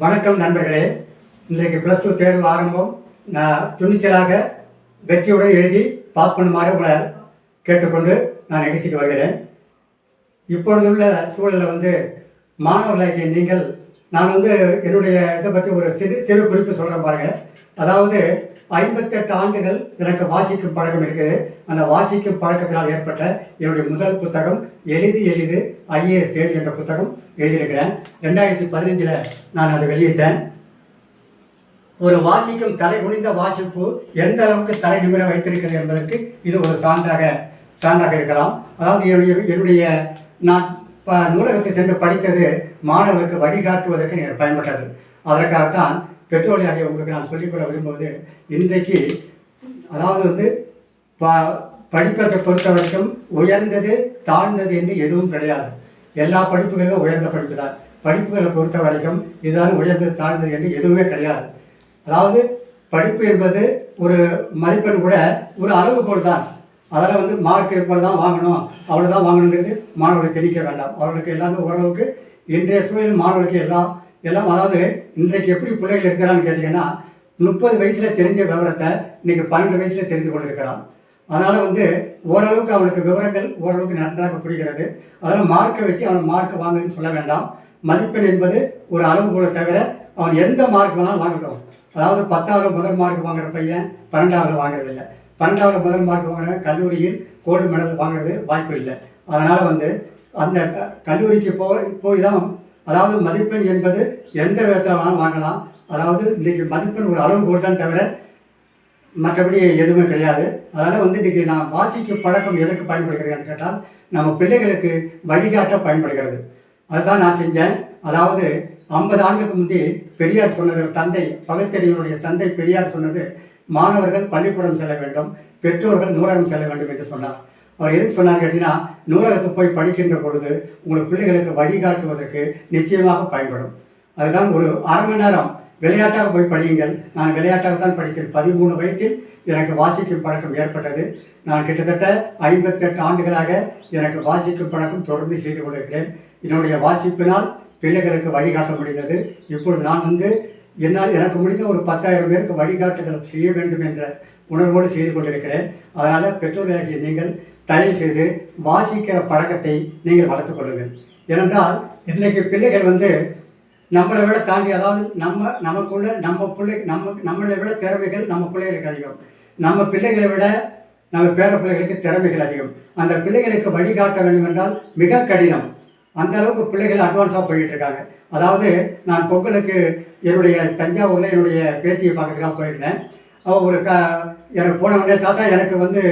வணக்கம் நண்பர்களே. இன்றைக்கு ப்ளஸ் டூ தேர்வு ஆரம்பம். நான் துணிச்சலாக வெற்றியுடன் எழுதி பாஸ் பண்ணுமாறு உங்களை கேட்டுக்கொண்டு நான் நிகழ்ச்சிக்கு வருகிறேன். இப்பொழுதுள்ள சூழலில் வந்து மாணவர்களாகிய நீங்கள் நான் வந்து என்னுடைய இதை பற்றி ஒரு சிறு சிறு குறிப்பு சொல்கிறேன் பாருங்கள் அதாவது ஐம்பத்தெட்டு ஆண்டுகள் எனக்கு வாசிக்கும் பழக்கம் இருக்குது அந்த வாசிக்கும் பழக்கத்தினால் ஏற்பட்ட என்னுடைய முதல் புத்தகம் எளிது எளிது ஐஏஎஸ் தேர்வு என்ற புத்தகம் எழுதியிருக்கிறேன். ரெண்டாயிரத்தி பதினஞ்சில் நான் அதை வெளியிட்டேன். ஒரு வாசிக்கும் தலை குனிந்த வாசிப்பு எந்த அளவுக்கு தலை நிமிர வைத்திருக்கிறது என்பதற்கு இது ஒரு சான்றாக சான்றாக இருக்கலாம். அதாவது என்னுடைய என்னுடைய நான் ப நூலகத்தை சென்று படித்தது மாணவர்களுக்கு வழிகாட்டுவதற்கு பயன்பட்டது. அதற்காகத்தான் பெற்றோர்களாகிய உங்களுக்கு நான் சொல்லிக்கொள்ள விரும்புவது இன்றைக்கு அதாவது வந்து ப படிப்பதை பொறுத்த வரைக்கும் உயர்ந்தது தாழ்ந்தது என்று எதுவும் கிடையாது. எல்லா படிப்புகளிலும் உயர்ந்த படிப்பு தான். படிப்புகளை பொறுத்த வரைக்கும் இதுதான் உயர்ந்தது தாழ்ந்தது என்று எதுவுமே கிடையாது. அதாவது படிப்பு என்பது ஒரு மதிப்பெண் கூட ஒரு அளவுகோல் தான். அதில் வந்து மார்க் இவ்வளோ தான் வாங்கணும் அவ்வளோ தான் வாங்கணுங்கிறது மாணவர்களுக்கு திணிக்க வேண்டாம். அவர்களுக்கு எல்லாமே ஓரளவுக்கு இன்றைய சூழலில் மாணவர்களுக்கு எல்லாம் எல்லாம் அதாவது இன்றைக்கு எப்படி பிள்ளைகள் இருக்கிறான்னு கேட்டிங்கன்னா முப்பது வயசில் தெரிஞ்ச விவரத்தை இன்றைக்கி பன்னெண்டு வயசில் தெரிந்து கொண்டிருக்கிறான். அதனால் வந்து ஓரளவுக்கு அவனுக்கு விவரங்கள் ஓரளவுக்கு நன்றாக புரிகிறது. அதனால் மார்க்கை வச்சு அவன் மார்க் வாங்குன்னு சொல்ல வேண்டாம். மதிப்பெண் என்பது ஒரு அளவுகோலை தவிர அவன் எந்த மார்க் வேணாலும் வாங்கட்டும். அதாவது பத்தாவது முதல் மார்க் வாங்குகிற பையன் பன்னெண்டாவது வாங்குறதில்லை. பன்னெண்டாவது முதல் மார்க் வாங்குற கல்லூரியில் கோல்டு மெடல் வாங்குறது வாய்ப்பு இல்லை. அதனால் வந்து அந்த கல்லூரிக்கு போய் போய் தான் அதாவது மதிப்பெண் என்பது எந்த விதத்தில் வேணாலும் வாங்கலாம். அதாவது இன்றைக்கி மதிப்பெண் ஒரு அளவுகோல் தான் தவிர மற்றபடி எதுவுமே கிடையாது. அதனால் வந்து இன்றைக்கி நான் வாசிக்கும் பழக்கம் எதற்கு பயன்படுகிறேன்னு கேட்டால் நம்ம பிள்ளைகளுக்கு வழிகாட்ட பயன்படுகிறது. அதுதான் நான் செஞ்சேன். அதாவது ஐம்பது ஆண்டுக்கு முந்தி பெரியார் சொன்னது தந்தை பகுத்தறிவனுடைய தந்தை பெரியார் சொன்னது மாணவர்கள் பள்ளிக்கூடம் செல்ல வேண்டும் பெற்றோர்கள் நூலகம் செல்ல வேண்டும் என்று சொன்னார். அவர் எதுக்கு சொன்னார் கேட்டீங்கன்னா நூலகத்துக்கு போய் படிக்கின்ற பொழுது உங்கள் பிள்ளைகளுக்கு வழிகாட்டுவதற்கு நிச்சயமாக பயன்படும். அதுதான் ஒரு அரை மணி நேரம் விளையாட்டாக போய் படியுங்கள். நான் விளையாட்டாக தான் படித்தேன் பதிமூணு வயசில் எனக்கு வாசிக்கும் பழக்கம் ஏற்பட்டது. நான் கிட்டத்தட்ட ஐம்பத்தெட்டு ஆண்டுகளாக எனக்கு வாசிக்கும் பழக்கம் தொடர்ந்து செய்து கொண்டிருக்கிறேன். என்னுடைய வாசிப்பினால் பிள்ளைகளுக்கு வழிகாட்ட முடிந்தது. இப்பொழுது நான் வந்து என்னால் எனக்கு முடிந்த ஒரு பத்தாயிரம் பேருக்கு வழிகாட்டுதல் செய்ய வேண்டும் என்ற உணர்வோடு செய்து கொண்டிருக்கிறேன். அதனால் பெற்றோர்களாகிய நீங்கள் தயவு செய்து வாசிக்கிற பழக்கத்தை நீங்கள் வளர்த்து கொள்ளுங்கள். ஏனென்றால் இன்றைக்கு பிள்ளைகள் வந்து நம்மளை விட தாண்டி அதாவது நம்ம நமக்குள்ள நம்ம பிள்ளை நம்ம நம்மளை விட திறமைகள் நம்ம பிள்ளைகளுக்கு அதிகம். நம்ம பிள்ளைகளை விட நம்ம பேர பிள்ளைகளுக்கு திறமைகள் அதிகம். அந்த பிள்ளைகளுக்கு வழிகாட்ட வேண்டும் என்றால் மிக கடினம். அந்த அளவுக்கு பிள்ளைகள் அட்வான்ஸாக போயிட்டு இருக்காங்க. அதாவது நான் பொங்கலுக்கு என்னுடைய தஞ்சாவூரில் என்னுடைய பேத்தியை பார்க்கறதுக்காக போயிருந்தேன். அவள் ஒரு க எனக்கு போன உடனே தாத்தா எனக்கு வந்து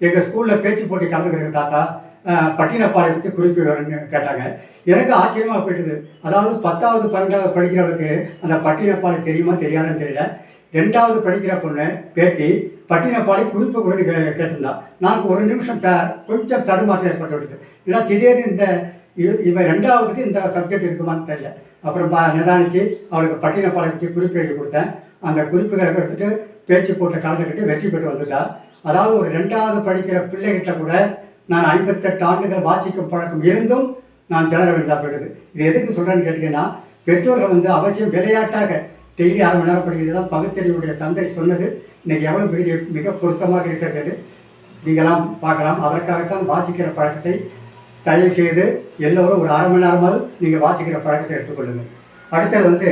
எங்கள் ஸ்கூலில் பேச்சு போட்டி கலந்துக்கிறேங்க தாத்தா அஹ், பட்டினப்பாளையம் பற்றி குறிப்பு வேணும்னு கேட்டாங்க. எனக்கு ஆச்சரியமாக போயிட்டுது. அதாவது பத்தாவது பன்னெண்டாவது படிக்கிறவளுக்கு அந்த பட்டினப்பாளையம் தெரியுமா தெரியாதான்னு தெரியல. ரெண்டாவது படிக்கிற பொண்ணு பேத்தி பட்டினப்பாளை குறிப்பு கூட கேட்டிருந்தான் கேட்டிருந்தா. நான் ஒரு நிமிஷம் த கொஞ்சம் தடுமாற்றம் ஏற்பட்டு விடுது ஏன்னா திடீர்னு இந்த இவ- இவன் ரெண்டாவதுக்கு இந்த சப்ஜெக்ட் இருக்குமான்னு தெரியல. அப்புறம் பா நிதானிச்சு அவளுக்கு பட்டினப்பாளை பற்றி குறிப்பு எழுதி கொடுத்தேன். அந்த குறிப்புகளை எடுத்துகிட்டு பேச்சு போட்டு கலந்துக்கிட்டு வெற்றி பெற்று வந்துட்டா. அதாவது ஒரு ரெண்டாவது படிக்கிற பிள்ளைகிட்ட கூட நான் ஐம்பத்தெட்டு ஆண்டுகள் வாசிக்கும் பழக்கம் இருந்தும் நான் திணற வேண்டியதாக போயிடுது. இது எதுக்கு சொல்கிறேன்னு கேட்டிங்கன்னா பெற்றோர்கள் வந்து அவசியம் விளையாட்டாக டெய்லி அரை மணி நேரம் படிக்கிறது தான் பகுத்தறிவுடைய தந்தை சொன்னது. இன்றைக்கி எவ்வளோ பெரிய மிக பொருத்தமாக இருக்கிறது நீங்களாம் பார்க்கலாம். அதற்காகத்தான் வாசிக்கிற பழக்கத்தை தயவு செய்து எல்லோரும் ஒரு அரை மணி நேரமாவது நீங்கள் வாசிக்கிற பழக்கத்தை எடுத்துக்கொள்ளுங்கள் அடுத்தது வந்து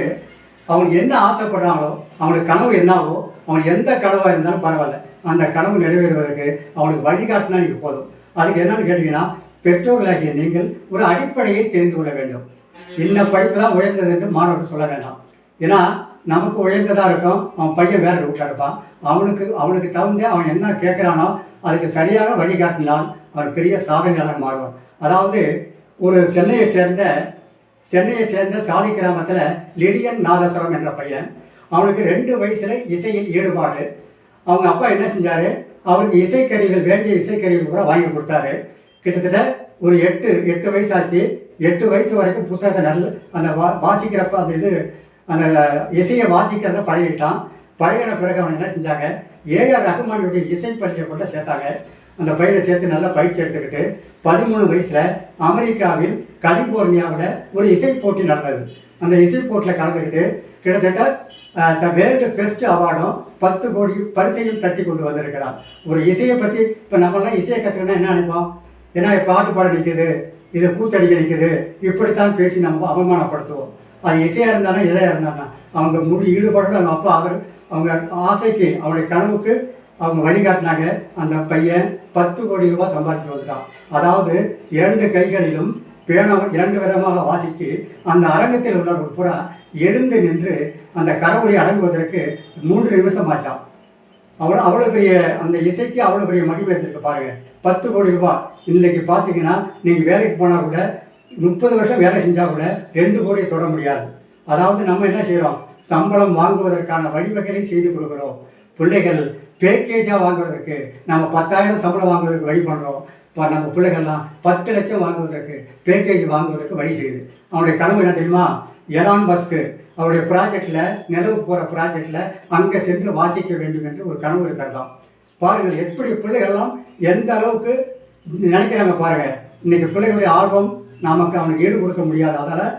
அவங்க என்ன ஆசைப்படுறாங்களோ அவங்களுக்கு கனவு என்னவோ அவங்க எந்த கனவாக இருந்தாலும் பரவாயில்ல. அந்த கனவு நிறைவேறுவதற்கு அவனுக்கு வழிகாட்டினா நீங்கள் போதும். அதுக்கு என்னன்னு கேட்டிங்கன்னா பெற்றோர்களாகிய நீங்கள் ஒரு அடிப்படையை தெரிந்து கொள்ள வேண்டும். இன்ன படிப்பு தான் உயர்ந்தது என்று மாணவர்கள் சொல்ல வேண்டாம். ஏன்னா நமக்கு உயர்ந்ததாக இருக்கும் அவன் பையன் வேற ரூட்டில் இருப்பான். அவனுக்கு அவனுக்கு தகுந்த அவன் என்ன கேட்குறானோ அதுக்கு சரியாக வழிகாட்டினால் அவன் பெரிய சாதனையாளர் மாறுவான். அதாவது ஒரு சென்னையை சேர்ந்த சென்னையை சேர்ந்த சாலை கிராமத்தில் லிடியன் நாதஸ்வரம் என்ற பையன் அவனுக்கு ரெண்டு வயசில் இசையில் ஈடுபாடு. அவங்க அப்பா என்ன செஞ்சார்? அவருக்கு இசைக்கருவிகள் வேண்டிய இசைக்கருவிகள் கூட வாங்கி கொடுத்தாரு. கிட்டத்தட்ட ஒரு எட்டு எட்டு வயசு ஆச்சு எட்டு வயசு வரைக்கும் புத்தகத்தை நல்ல அந்த வா வாசிக்கிறப்ப அந்த இது அந்த இசையை வாசிக்கிறத பழகிட்டான். பழகின பிறகு அவன் என்ன செஞ்சாங்க? ஏஆர் ரகுமானுடைய இசை பயிற்சியை கொண்டு சேர்த்தாங்க. அந்த பையனை சேர்த்து நல்லா பயிற்சி எடுத்துக்கிட்டு பதிமூணு வயசில் அமெரிக்காவில் கலிபோர்னியாவில் ஒரு இசை போட்டி நடந்தது. அந்த இசை போட்டியில் கலந்துக்கிட்டு கிட்டத்தட்ட த வேர்ல்டு பெஸ்ட் அவார்டும் பத்து கோடி பரிசையும் தட்டி கொண்டு வந்திருக்கிறார். ஒரு இசையை பற்றி இப்போ நம்மளாம் இசையை கற்றுக்கணும்னா என்ன நினைப்போம்? ஏன்னா பாட்டு பாட நிற்குது இது கூத்தடிக்க நிற்குது இப்படித்தான் பேசி நம்ம அவமானப்படுத்துவோம். அது இசையாக இருந்தாலும் எதாக இருந்தாலும் அவங்க முழு ஈடுபாடோட அவங்க அப்பா அவர் அவங்க ஆசைக்கு அவனுடைய கனவுக்கு அவங்க வழிகாட்டினாங்க. அந்த பையன் பத்து கோடி ரூபாய் சம்பாதிச்சு வந்துட்டான். அதாவது இரண்டு கைகளிலும் பேனம் இரண்டு விதமாக வாசித்து அந்த அரங்கத்தில் உள்ளவர்கள் பூரா எழுந்து நின்று அந்த கரவொலி அடங்குவதற்கு மூன்று நிமிஷம் ஆச்சாம் அவ்வளோ அவ்வளோ பெரிய அந்த இசைக்கு அவ்வளோ பெரிய மகிமை எடுத்துருக்கு பாருங்கள் பத்து கோடி ரூபாய் இன்றைக்கி பார்த்தீங்கன்னா நீங்கள் வேலைக்கு போனால் கூட முப்பது வருஷம் வேலை செஞ்சால் கூட ரெண்டு கோடியை தொட முடியாது. அதாவது நம்ம என்ன செய்கிறோம் சம்பளம் வாங்குவதற்கான வழிவகைகளை செய்து கொடுக்குறோம். பிள்ளைகள் பேக்கேஜாக வாங்குவதற்கு நம்ம பத்தாயிரம் சம்பளம் வாங்குவதற்கு வழி பண்ணுறோம் இப்போ நம்ம பிள்ளைகள்லாம் பத்து லட்சம் வாங்குவதற்கு பேக்கேஜ் வாங்குவதற்கு வழி செய்யுது. அவனுடைய கனவு என்ன தெரியுமா? எலான் மஸ்க்கு அவருடைய ப்ராஜெக்டில் நிலவு போகிற ப்ராஜெக்டில் அங்கே சென்று வாசிக்க வேண்டும் என்று ஒரு கனவு இருக்கிறதாம் பாருங்கள் எப்படி பிள்ளைகள்லாம் எந்த அளவுக்கு நினைக்கிறாங்க பாருங்கள் இன்றைக்கி பிள்ளைகளுடைய ஆர்வம் நமக்கு அவனுக்கு ஈடு கொடுக்க முடியாது. அதனால்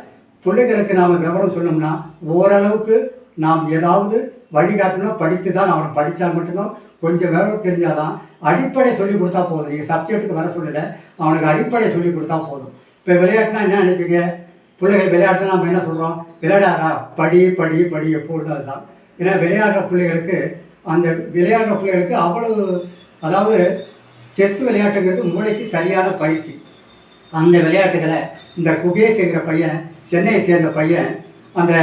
பிள்ளைகளுக்கு நாம் விவரம் சொன்னோம்னா ஓரளவுக்கு நாம் ஏதாவது வழிகாட்டணும் படித்து தான் அவனை படித்தால் மட்டும்தான் கொஞ்சம் விவரம் தெரிஞ்சாதான் அடிப்படை சொல்லி கொடுத்தா போதும். நீங்கள் சப்ஜெக்ட்டுக்கு வர சொல்லலை அவனுக்கு அடிப்படை சொல்லி கொடுத்தா போதும். இப்போ விளையாட்டுனா என்ன நினைப்பீங்க? பிள்ளைகள் விளையாட்டு நம்ம என்ன சொல்கிறோம் விளையாடாரா படி படி படி எப்பொழுதும் அதுதான். ஏன்னா விளையாடுற பிள்ளைகளுக்கு அந்த விளையாடுற பிள்ளைகளுக்கு அவ்வளவு அதாவது செஸ் விளையாட்டுங்கிறது மூளைக்கு சரியான பயிற்சி. அந்த விளையாட்டுகளை இந்த குகேஷ்ங்கிற பையன் சென்னையை சேர்ந்த பையன் அந்த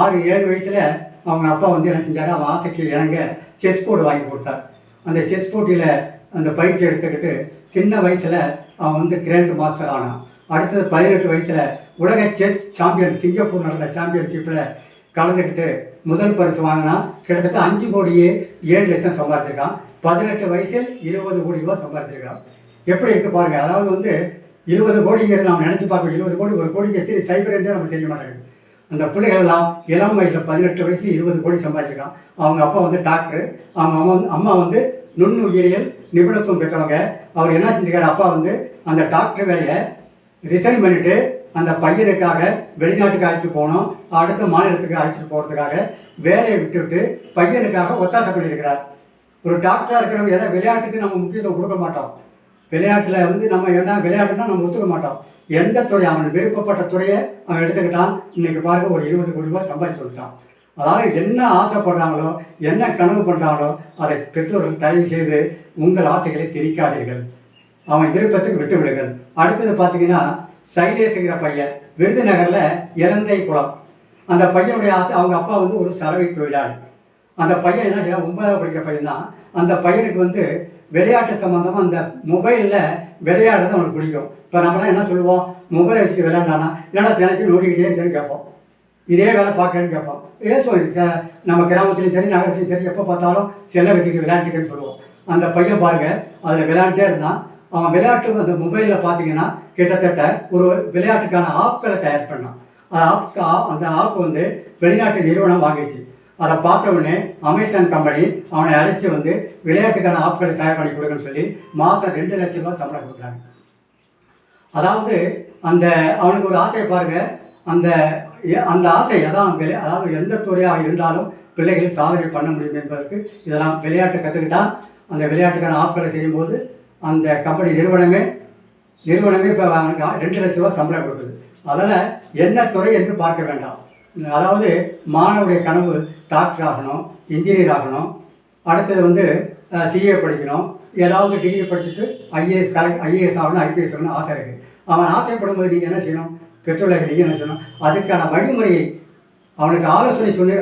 ஆறு ஏழு வயசில் அவங்க அப்பா வந்து என்ன செஞ்சார்? அவன் ஆசைக்கு இணங்க செஸ் போர்டு வாங்கி கொடுத்தார். அந்த செஸ் போட்டியில் அந்த பயிற்சி எடுத்துக்கிட்டு சின்ன வயசில் அவன் வந்து கிராண்ட் மாஸ்டர் ஆனான். அடுத்தது பதினெட்டு வயசில் உலக செஸ் சாம்பியன் சிங்கப்பூர் நடந்த சாம்பியன்ஷிப்பில் கலந்துக்கிட்டு முதல் பரிசு வாங்கினா கிட்டத்தட்ட அஞ்சு கோடியே ஏழு லட்சம் சம்பாதிச்சிருக்கான். பதினெட்டு வயசில் இருபது கோடி ரூபா சம்பாதிச்சிருக்கான். எப்படி இருக்கு பாருங்கள் அதாவது வந்து இருபது கோடிங்கிறது நாம் நினச்சி பார்க்கணும். இருபது கோடி ஒரு கோடிக்கு எத்தனை சைபர் என்றே நமக்கு தெரிய மாட்டேங்குது. அந்த பிள்ளைகள் எல்லாம் இளம் வயசில் பதினெட்டு வயசில் இருபது கோடி சம்பாதிச்சிருக்கான். அவங்க அப்பா வந்து டாக்டர். அவங்க அம்மா அம்மா வந்து நுண்ணுயிரியல் நிபுணத்துவம் பெற்றவங்க. அவர் என்ன செஞ்சுருக்காரு? அப்பா வந்து அந்த டாக்டர் வேலையை ரிசைன் பண்ணிட்டு அந்த பையனுக்காக வெளிநாட்டுக்கு அழைச்சிட்டு போகணும் அடுத்த மாநிலத்துக்கு அழைச்சிட்டு போகிறதுக்காக வேலையை விட்டுவிட்டு பையனுக்காக ஒத்தாசை பண்ணியிருக்கிறார். ஒரு டாக்டராக இருக்கிறவங்க ஏன்னா விளையாட்டுக்கு நம்ம முக்கியத்துவம் கொடுக்க மாட்டோம். விளையாட்டில் வந்து நம்ம என்ன விளையாட்டுனா நம்ம ஒத்துக்க மாட்டோம். எந்த துறை அவன் விருப்பப்பட்ட துறையை அவன் எடுத்துக்கிட்டான். இன்னைக்கு பாருங்க ஒரு இருபது கோடி ரூபாய் சம்பாதிச்சு வந்துட்டான். அதாவது என்ன ஆசைப்படுறாங்களோ என்ன கனவு பண்ணுறாங்களோ அதை பெற்றோர்கள் தயவு செய்து உங்கள் ஆசைகளை திணிக்காதீர்கள். அவன் விருப்பத்துக்கு விட்டு விடுங்கள். அடுத்தது பார்த்தீங்கன்னா சைலேஷுங்கிற பையன் விருதுநகரில் இலந்தை குளம். அந்த பையனுடைய ஆசை அவங்க அப்பா வந்து ஒரு சலவை தொழிலாளி. அந்த பையன் என்ன ஒன்பதாவது படிக்கிற பையன் தான். அந்த பையனுக்கு வந்து விளையாட்டு சம்மந்தமாக அந்த மொபைலில் விளையாடுறது அவனுக்கு பிடிக்கும். இப்போ நம்மளாம் என்ன சொல்லுவோம்? மொபைலை வச்சுட்டு விளையாண்டானா இல்லைன்னா தினைக்கும் நோடிக்கிட்டே இருக்கேன்னு கேட்போம். இதே வேலை பார்க்கறேன்னு கேட்போம். ஏசோ நம்ம கிராமத்துலையும் சரி நகரத்துலையும் சரி எப்போ பார்த்தாலும் செல்லை வச்சுக்கிட்டு விளையாண்டுக்கிட்டேன்னு சொல்லுவோம். அந்த பையன் பாருங்க அதில் விளையாண்டே இருந்தான். விளையாட்டு அந்த மொபைலில் பார்த்தீங்கன்னா கிட்டத்தட்ட ஒரு விளையாட்டுக்கான ஆப்களை தயார் பண்ணான். அந்த ஆப் அந்த ஆப் வந்து வெளிநாட்டு நிறுவனம் வாங்கிச்சு. அதை பார்த்த உடனே அமேசான் கம்பெனி அவனை அழைச்சி வந்து விளையாட்டுக்கான ஆப்களை தயார் பண்ணி கொடுங்கன்னு சொல்லி மாதம் ரெண்டு லட்சம் ரூபாய் சம்பளம் கொடுக்குறாங்க. அதாவது அந்த அவனுக்கு ஒரு ஆசையை பாருங்க. அந்த அந்த ஆசை அதான் விளை அதாவது எந்த துறையாக இருந்தாலும் பிள்ளைகள் சாதனை பண்ண முடியும் என்பதற்கு இதெல்லாம் விளையாட்டு கற்றுக்கிட்டால் அந்த விளையாட்டுக்கான ஆட்களை தெரியும் போது அந்த கம்பெனி நிறுவனமே நிறுவனமே இப்போ ரெண்டு லட்ச ரூபா சம்பளம் கொடுக்குது. அதனால் என்ன துறை என்று பார்க்க வேண்டாம். அதாவது மாணவருடைய கனவு டாக்டர் ஆகணும் இன்ஜினியர் ஆகணும். அடுத்தது வந்து சிஏ படிக்கணும். ஏதாவது டிகிரி படிச்சுட்டு ஐஏஎஸ் கலெக்ட் ஐஏஎஸ் ஆகணும் ஐபிஎஸ் ஆகணும் ஆசை இருக்குது அவன் ஆசைப்படும் போது நீங்கள் என்ன செய்யணும்? பெற்றோர்கள் நீங்கள் என்ன செய்யணும்? அதுக்கான வழிமுறையை அவனுக்கு ஆலோசனை சொல்லி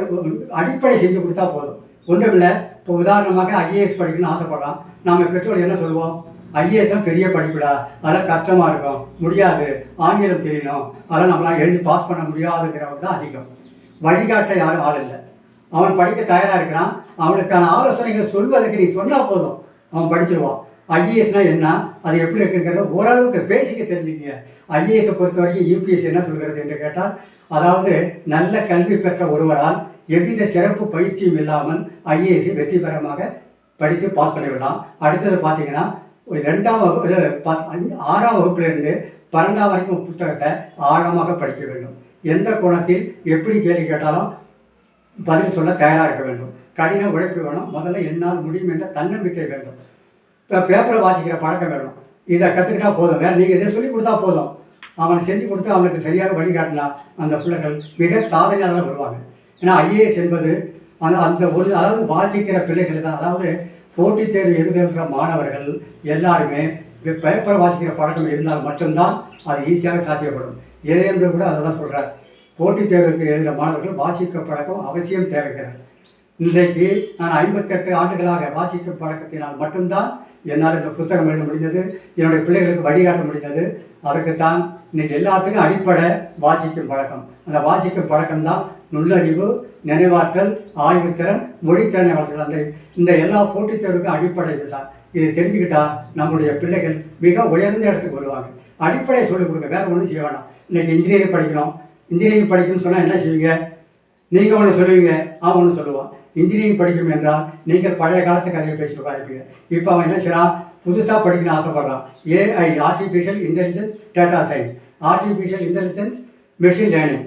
அடிப்படை செஞ்சு கொடுத்தா போதும். ஒன்றும் இல்லை இப்போ உதாரணமாக ஐஏஎஸ் படிக்கணும்னு ஆசைப்படுறான். நம்ம பெற்றோர் என்ன சொல்லுவோம்? ஐஏஎஸ்லாம் பெரிய படிப்புடா. அதெல்லாம் கஷ்டமாக இருக்கும். முடியாது. ஆங்கிலம் தெரியணும். அதெல்லாம் நம்மளால் எழுதி பாஸ் பண்ண முடியாதுங்கிறவங்க தான் அதிகம். வழிகாட்ட யாரும் ஆள் இல்லை. அவன் படிக்க தயாராக இருக்கிறான். அவனுக்கான ஆலோசனைகளை சொல்வதற்கு நீ சொன்னால் போதும். அவன் படிச்சிருவான். ஐஏஎஸ்னா என்ன? அது எப்படி இருக்குங்கிறத ஓரளவுக்கு பேசிக்க தெரிஞ்சுக்கங்க. ஐஏஎஸை பொறுத்த வரைக்கும் யூபிஎஸ்சி என்ன சொல்கிறது என்று கேட்டால் அதாவது நல்ல கல்வி பெற்ற ஒருவரால் எவ்வித சிறப்பு பயிற்சியும் இல்லாமல் ஐஏஎஸ்சி வெற்றிகரமாக படித்து பாஸ் பண்ணிவிடலாம். அடுத்தது பார்த்தீங்கன்னா ரெண்டாம் வகுப்பு ஆறாம் வகுப்பிலிருந்து பன்னெண்டாம் வரைக்கும் புத்தகத்தை ஆழமாக படிக்க வேண்டும். எந்த கோணத்தில் எப்படி கேள்வி கேட்டாலும் பதில் சொல்ல தயாராக இருக்க வேண்டும். கடின உழைப்பு வேணும். முதல்ல என்னால் முடியும் என்ற தன்னம்பிக்கை வேண்டும். இப்போ பேப்பரை வாசிக்கிற பழக்கம் வேணும். இதை கற்றுக்கிட்டா போதும். வேறு நீங்கள் இதை சொல்லி கொடுத்தா போதும். அவனை செஞ்சு கொடுத்து அவனுக்கு சரியாக வழிகாட்டினா அந்த பிள்ளைகள் மிக சாதனையாளர் வருவாங்க. ஏன்னா ஐஏஎஸ் என்பது அந்த அந்த ஒரு அதாவது வாசிக்கிற பிள்ளைகள் தான். அதாவது போட்டித் தேர்வு எழுதுகிற மாணவர்கள் எல்லாருமே பேப்பர் வாசிக்கிற பழக்கம் இருந்தால் மட்டும்தான் அது ஈஸியாக சாத்தியப்படும். இளையன்று கூட அதை தான் சொல்கிறார் போட்டித் தேர்வுக்கு எழுதுகிற மாணவர்கள் வாசிக்க பழக்கம் அவசியம் தேவைக்கிறார் இன்றைக்கு நான் ஐம்பத்தெட்டு ஆண்டுகளாக வாசிக்கும் பழக்கத்தினால் மட்டும்தான் என்னால் இந்த புத்தகம் எழுத முடிந்தது. என்னுடைய பிள்ளைகளுக்கு வழிகாட்ட முடிந்தது. அதற்குத்தான் இன்னைக்கு எல்லாத்துக்கும் அடிப்படை வாசிக்கும் பழக்கம். அந்த வாசிக்கும் பழக்கம் தான் நுண்ணறிவு நினைவாற்றல் ஆய்வுத்திறன் மொழித்திறனை வளர்த்தல். அந்த இந்த எல்லா போட்டித் தேர்வுக்கும் அடிப்படை இதுதான். இது தெரிஞ்சுக்கிட்டா நம்முடைய பிள்ளைகள் மிக உயர்ந்த இடத்துக்கு வருவாங்க. அடிப்படையை சொல்லிக் கொடுங்க. வேற ஒன்றும் செய்ய வேணாம். இன்னைக்கு இன்ஜினியரிங் படிக்கணும் இன்ஜினியரிங் படிக்கணும்னு சொன்னால் என்ன செய்வீங்க? நீங்கள் ஒன்று சொல்லுவீங்க அவன் ஒன்று சொல்லுவான். இன்ஜினியரிங் படிக்கணும் என்றால் நீங்கள் பழைய காலத்து கதையை பேசிட்டு உட்காருப்பீங்க இப்போ அவன் என்ன செய்கிறான் புதுசாக படிக்கணும்னு ஆசைப்படுறான். AI artificial intelligence data science artificial intelligence machine learning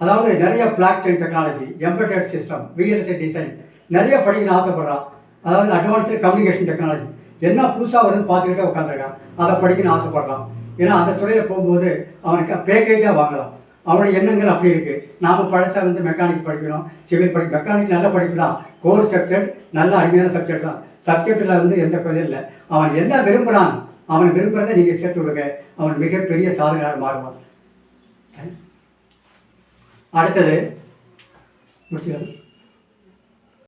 அதாவது நிறைய blockchain technology embedded system VLSI design நிறைய படிக்கணும்னு ஆசைப்படுறான். அதாவது அட்வான்ஸ்டு கம்யூனிகேஷன் டெக்னாலஜி என்ன புதுசாக வருதுன்னு பார்த்துக்கிட்டே உட்காந்துருக்கான் அதை படிக்கணும்னு ஆசைப்படுறான். ஏன்னா அந்த துறையில் போகும்போது அவனுக்கு பேக்கேஜாக வாங்கலாம். அவனுடைய எண்ணங்கள் அப்படி இருக்குது நாம் பழசாக வந்து மெக்கானிக் படிக்கணும். சிவில் படி மெக்கானிக் நல்ல படிப்பு தான் கோர் சப்ஜெக்ட் நல்ல அருமையான சப்ஜெக்ட் தான். சப்ஜெக்டில் வந்து எந்த குறையும் இல்லை. அவன் என்ன விரும்புகிறான் அவன் விரும்புகிறத நீங்கள் சேர்த்து விடுங்க. அவன் மிகப்பெரிய சாதனையாக மாறுவான். அடுத்தது முடிச்சுக்கலாம்.